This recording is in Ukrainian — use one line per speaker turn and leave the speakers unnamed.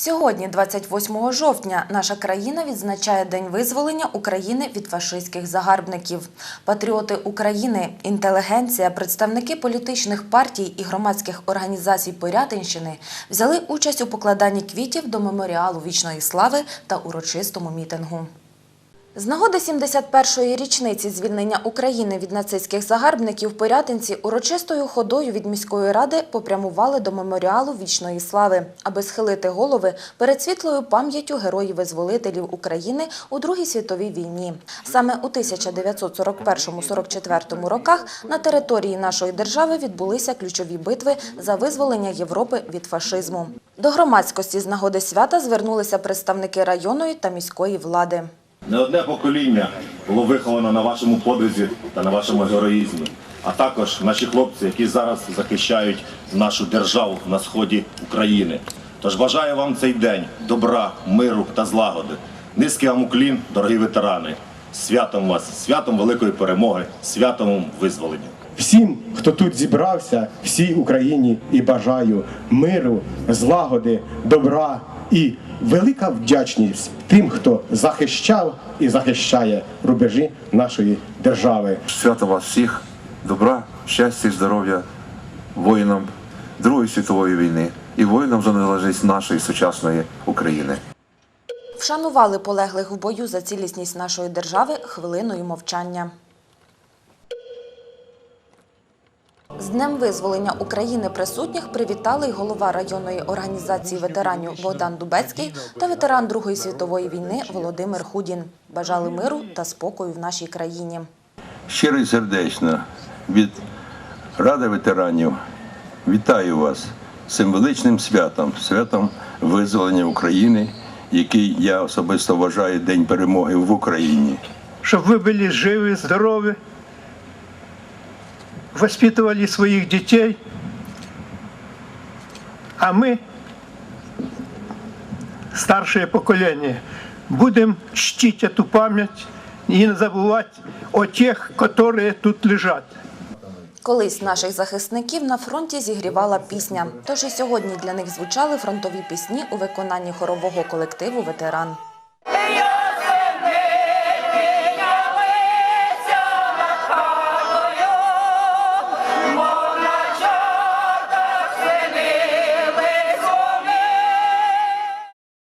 Сьогодні, 28 жовтня, наша країна відзначає День визволення України від фашистських загарбників. Патріоти України, інтелігенція, представники політичних партій і громадських організацій Порятинщини взяли участь у покладанні квітів до меморіалу вічної слави та урочистому мітингу. З нагоди 71-ї річниці звільнення України від нацистських загарбників порятинці урочистою ходою від міської ради попрямували до меморіалу вічної слави, аби схилити голови перед світлою пам'яттю героїв-визволителів України у Другій світовій війні. Саме у 1941-44 роках на території нашої держави відбулися ключові битви за визволення Європи від фашизму. До громадськості з нагоди свята звернулися представники районної та міської влади.
Не одне покоління було виховано на вашому подвизі та на вашому героїзмі, а також наші хлопці, які зараз захищають нашу державу на сході України. Тож бажаю вам цей день добра, миру та злагоди. Низький вам уклін, дорогі ветерани. Святом вас, святом великої перемоги, святом визволення.
Всім, хто тут зібрався, всій Україні і бажаю миру, злагоди, добра і велика вдячність тим, хто захищав і захищає рубежі нашої держави.
Свято вас всіх, добра, щастя і здоров'я воїнам Другої світової війни і воїнам за незалежність нашої сучасної України.
Вшанували полеглих в бою за цілісність нашої держави хвилиною мовчання. З Днем визволення України присутніх привітали й голова районної організації ветеранів Богдан Дубецький та ветеран Другої світової війни Володимир Худін. Бажали миру та спокою в нашій країні.
щиро і сердечно від Ради ветеранів вітаю вас з цим величним святом, святом визволення України, який я особисто вважаю День перемоги в Україні.
чтобы вы были живы, здоровы, воспитывали своих детей, а мы, старшее поколение, будем чтить эту память и не забывать о тех, которые тут лежат.
Колись наших захисників на фронті зігрівала пісня. Тож і сьогодні для них звучали фронтові пісні у виконанні хорового колективу Ветеран.